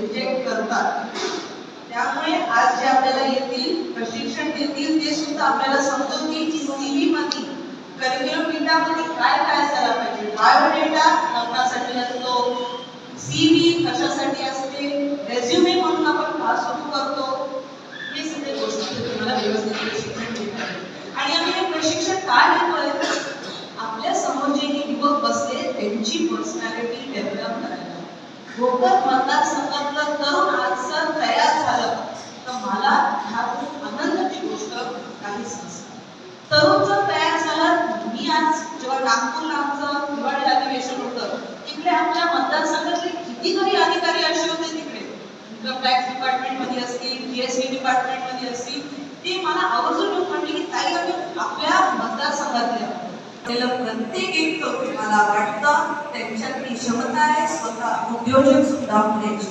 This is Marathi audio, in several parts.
रिजेक्ट करतात. त्यामुळे आज जे आपल्याला येतील प्रशिक्षण देतील ते सुद्धा आपल्याला समजून की सीव्ही मध्ये करिक्युलम डेटामध्ये काय काय असायला पाहिजे? बायोडेटा लग्नासाठी असतो सीव्ही कशासाठी असते रेझ्युमे म्हणून आपण का सुरू करतो? हे सगळे गोष्टी तुम्हाला व्यवस्थित प्रशिक्षण देतात. आणि आम्ही हे प्रशिक्षण काय देतोय? आपल्यासमोर जे युवक बसले त्यांची पर्सनॅलिटी भोकर मतदारसंघातलं तरुण आज तयार झालं तर मला ह्यातून आनंदाची गोष्ट काहीच नसते तरुण जर तयार झाला मी आज जेव्हा नागपूरला आमचं हिवाळी अधिवेशन होतं तिकडे आपल्या मतदारसंघातले कितीतरी अधिकारी असे होते तिकडे इन्कम टॅक्स डिपार्टमेंटमध्ये असतील जीएसटी डिपार्टमेंटमध्ये असतील ते मला आवर्जून येऊन की ताई आम्ही आपल्या मतदारसंघातले आहोत. आपल्याला प्रत्येक एक मला वाटतं उद्योजक सुद्धा होण्याची.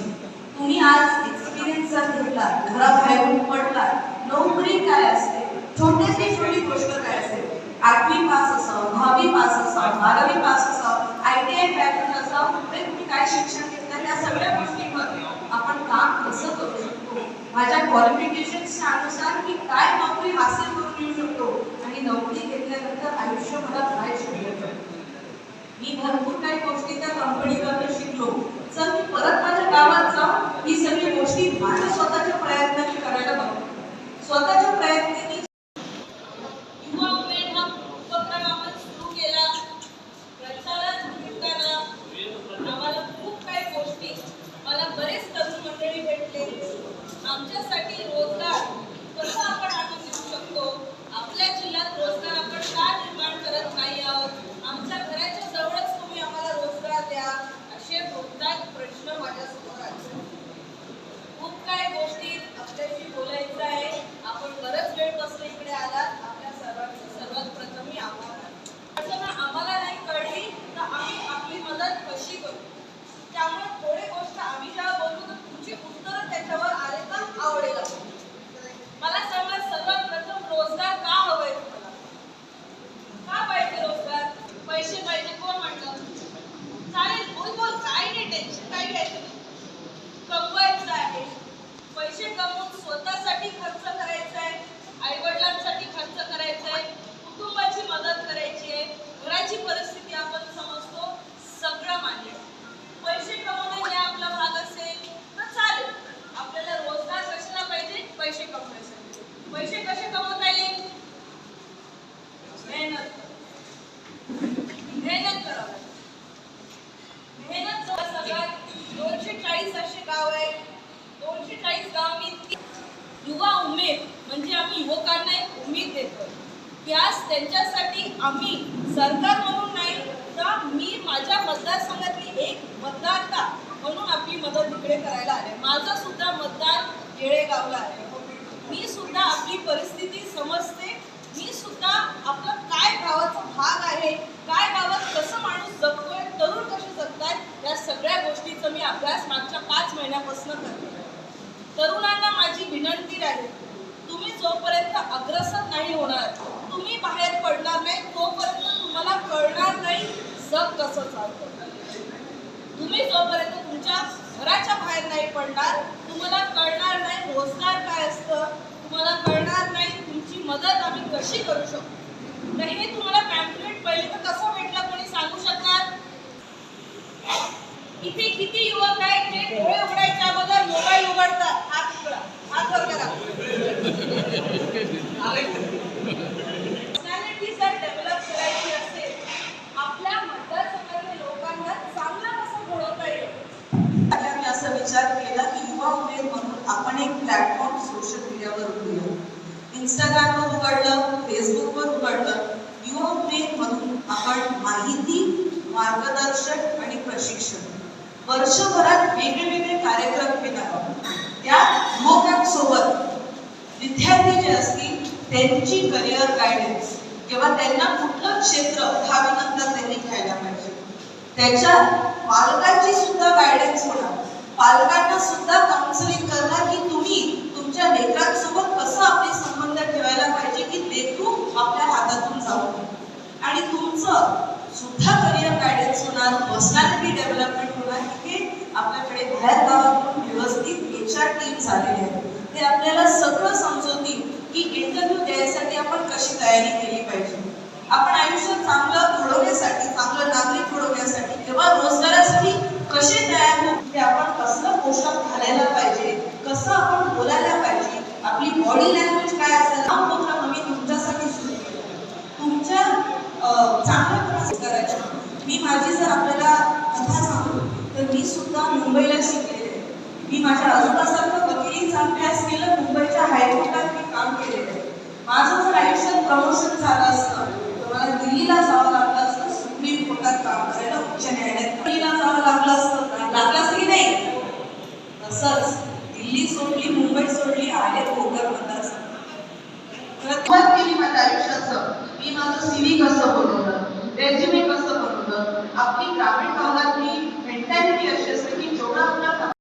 तुम्ही आज एक्सपिरियन्स जर घेतला घराबाहेरून पडला नोकरी काय असते छोट्यातली छोटी गोष्ट काय असते आठवी पास असावं दहावी पास असावं बारावी पास असावं आय टी आय पॅटर्न असावं पुढे तुम्ही काय शिक्षण घेतलं त्या सगळ्या गोष्टींवर आपण काम कसं करू शकतो? माझ्या क्वालिफिकेशनच्या अनुसार मी काय नोकरी हासिल करून येऊ शकतो? आणि नोकरी घेतल्यानंतर आयुष्य मला काय शिकलं मी भरपूर काही गोष्टी त्या कंपनीकडनं शिकलो. जर मी परत माझ्या गावात जाऊन ही सगळी गोष्टी माझ्या स्वतःच्या प्रयत्नाने करायला बघतो. स्वतःच्या प्रयत्न युवा उमेद हा उपक्रम आपण सुरू केला प्रचारात निमित्तानं आम्हाला खूप काही गोष्टी मला बरेच तरुण मंडळी भेटले आमच्यासाठी रोजगार कसा आपण आणून देऊ शकतो आपल्या जिल्ह्यात रोजगार आपण का निर्माण करत नाही आहोत आमच्या घराच्या जवळच तुम्ही आम्हाला रोजगार द्या असे बहुतांश प्रश्न माझ्यासमोर आले खूप काही गोष्टी आपल्याशी बोलायचं आहे आपण बरंच वेळ बसले इकडे आलात आपल्या सर्वांचं सर्वात प्रथम मी आभार मानते. अडचण आम्हाला नाही कळली तर आम्ही आपली मदत कशी करू त्यामुळे थोडे गोष्ट आम्ही जेव्हा बोलतो तर तुमची उत्तरं त्याच्यावर आले तर आवडेल आपल्याला. मला सांगा सर्वात प्रथम रोजगार का हवंय तुम्हाला का पाहिजे रोजगार पैसे पाहिजे कोण म्हणतं चालेल बोल बोल काय नाही टेन्शन काय घ्यायचं नाही. कमवायचं आहे पैसे कमवून मुलांसाठी खर्च करायचा आहे आई वडिलांसाठी खर्च करायचा आहे कुटुंबाची मदत करायची आहे. घराची परिस्थिती आपण समजतो सगळं मान्य आहे. पैसे कमवणे हे आपला भाग असेल तर चालेल. आपल्याला रोजगार कशाला पाहिजे पैसे कमवायचे. पैसे कसे कमवता येईल? मेहनत. आम्ही सरकार म्हणून नाही तर मी माझ्या मतदारसंघातली एक मतदारता म्हणून आपली मदत इकडे करायला आले. माझं सुद्धा मतदार येळेगावला आहे. मी सुद्धा आपली परिस्थिती समजते. मी सुद्धा आपलं काय गावाचा भाग आहे काय गावात कसं माणूस जगतोय तरुण कसे जगतायत या सगळ्या गोष्टीचा मी अभ्यास मागच्या पाच महिन्यापासून करते. तरुणांना माझी विनंती राहील तुम्ही जोपर्यंत अग्रसर नाही होणार तुम्ही बाहेर पडणार नाही तोपर्यंत तुम्हाला कळणार नाही जग कसं चालतं. तुम्ही जोपर्यंत तुमच्या घराच्या बाहेर नाही पडणार तुम्हाला कळणार नाही रोजगार काय असतं तुम्हाला कळणार नाही तुमची मदत आम्ही कशी करू शकतो तर हे तुम्हाला पॅम्पलेट पहिले तर कसं भेटलं कोणी सांगू शकणार इथे किती युवक आहेत जे डोळे उघडायच्या अगोदर मोबाईल उघडतात? हात उघडा. हात वर करा पर्सनॅलिटी जर डेव्हलप करायची असेल आपल्या मतदारसंघातल्या लोकांना चांगलं कसं घडवता येईल आता मी असा विचार केला की युवा उमेद म्हणून आपण एक प्लॅटफॉर्म सोशल मीडियावर उघडूया इंस्टाग्रामवर उघडलं फेसबुकवर उघडलं युवा उमेद म्हणून आपण माहिती मार्गदर्शन आणि प्रशिक्षण वर्षभरात वेगळे वेगळे कार्यक्रम घेणार आहोत. त्या युवकांसोबत विद्यार्थी जे असतील त्यांची करिअर गायडन्स किंवा त्यांना कुठलं क्षेत्र दहावीनंतर त्यांनी घ्यायला पाहिजे. त्याच्या पालकांची सुद्धा गायडन्स होणार पालकांना सुद्धा काउन्सिलिंग करणार की तुम्ही तुमच्या लेकरांसोबत कसं आपले संबंध ठेवायला पाहिजे की लेकरू आपल्या हातातून जाऊ आणि तुमचं सुद्धा करिअर गायडन्स होणार पर्सनॅलिटी डेव्हलपमेंट होणार हे आपल्याकडे बाहेर गावातून झालेले आहेत. ते आपल्याला सगळं समजवतील की इंटरव्ह्यू द्यायसाठी आपण कशी तयारी केली पाहिजे. आपण आयुष्य चांगलं घडवण्यासाठी चांगलं नागरिक घडवण्यासाठी किंवा रोजगारासाठी कसे तयार होते आपण कसलं पोशाख घालायला पाहिजे? कसं आपण बोलायला पाहिजे? आपली बॉडी लँग्वेज काय असेल? हा उपक्रम मी तुमच्यासाठी सुरू केला. तुमच्या चांगल्या प्रकारे करायचे मी माझी जर आपल्याला कथा सांगू तर मी सुद्धा मुंबईला शिकलेले मी माझ्या आजोबासारखं वकिलीचा अभ्यास केला मुंबईच्या हायकोर्टात मी काम केलेलं आहे. माझं जर आयुष्यात प्रमोशन झालं असतं तर मला सुरुवात केली माझ्या आयुष्याचं. मी माझं सीव्ही कसं बनवलं रेझ्युमे कसं बनवलं आपली ग्रामीण भागातली मेंटॅलिटी अशी असते की जेवढा आपला